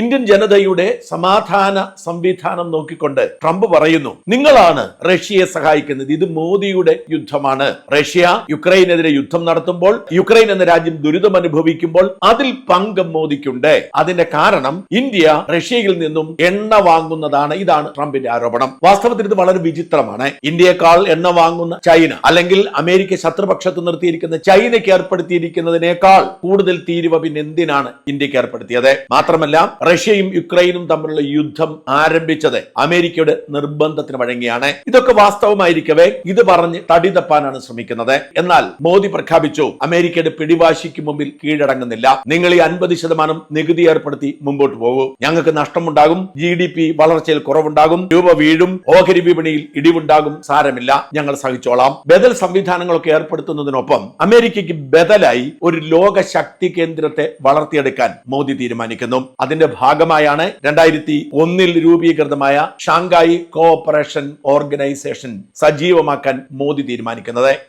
Indian ജനതയുടെ സമാധാന സംവിധാനം നോക്കിക്കൊണ്ട് ട്രംപ് പറയുന്നു നിങ്ങളാണ് റഷ്യയെ സഹായിക്കുന്നത്. ഇത് മോദിയുടെ യുദ്ധമാണ്. റഷ്യ യുക്രൈനെതിരെ യുദ്ധം നടത്തുമ്പോൾ യുക്രൈൻ എന്ന രാജ്യം ദുരിതം അനുഭവിക്കുമ്പോൾ അതിൽ പങ്കം മോദിക്കുണ്ട്. അതിന്റെ കാരണം ഇന്ത്യ റഷ്യയിൽ നിന്നും എണ്ണ വാങ്ങുന്നതാണ്. ഇതാണ് ട്രംപിന്റെ ആരോപണം. വാസ്തവത്തിൽ ഇത് വളരെ വിചിത്രമാണ്. ഇന്ത്യയെക്കാൾ എണ്ണ വാങ്ങുന്ന ചൈന അല്ലെങ്കിൽ അമേരിക്ക ശത്രുപക്ഷത്ത് നിർത്തിയിരിക്കുന്ന ചൈനയ്ക്ക് ഏർപ്പെടുത്തിയിരിക്കുന്നതിനേക്കാൾ കൂടുതൽ തീരുവ പിന്നെ എന്തിനാണ് ഇന്ത്യയ്ക്ക് ഏർപ്പെടുത്തിയത്? മാത്രമല്ല റഷ്യയും യുക്രൈനും തമ്മിലുള്ള യുദ്ധം ആരംഭിച്ചത് അമേരിക്കയുടെ നിർബന്ധത്തിന് വഴങ്ങിയാണ്. ഇതൊക്കെ വാസ്തവമായിരിക്കവേ ഇത് പറഞ്ഞ് തടി തപ്പാനാണ് ശ്രമിക്കുന്നത്. എന്നാൽ മോദി പ്രഖ്യാപിച്ചു അമേരിക്കയുടെ പിടിവാശിക്ക് മുമ്പിൽ കീഴടങ്ങുന്നില്ല. നിങ്ങൾ ഈ അൻപത് ശതമാനം നികുതി ഏർപ്പെടുത്തി മുമ്പോട്ട് പോകൂ. ഞങ്ങൾക്ക് നഷ്ടമുണ്ടാകും ജി ഡി പി വളർച്ചയിൽ കുറവുണ്ടാകും രൂപ വീഴും ഓഹരി വിപണിയിൽ ഇടിവുണ്ടാകും സാരമില്ല. ഞങ്ങൾ സഹിച്ചോളാം. ബദൽ സംവിധാനങ്ങളൊക്കെ ഏർപ്പെടുത്തുന്നതിനൊപ്പം അമേരിക്കയ്ക്ക് ബദലായി ഒരു ലോക ശക്തി കേന്ദ്രത്തെ വളർത്തിയെടുക്കാൻ മോദി തീരുമാനിക്കുന്നു. അതിന്റെ ഭാഗമായാണ് രണ്ടായിരത്തി ഒന്നിൽ രൂപീകൃതമായ ഷാങ്കായി കോഓപ്പറേഷൻ ഓർഗനൈസേഷൻ സജീവമാക്കാൻ മോദി തീരുമാനിക്കുന്നത്.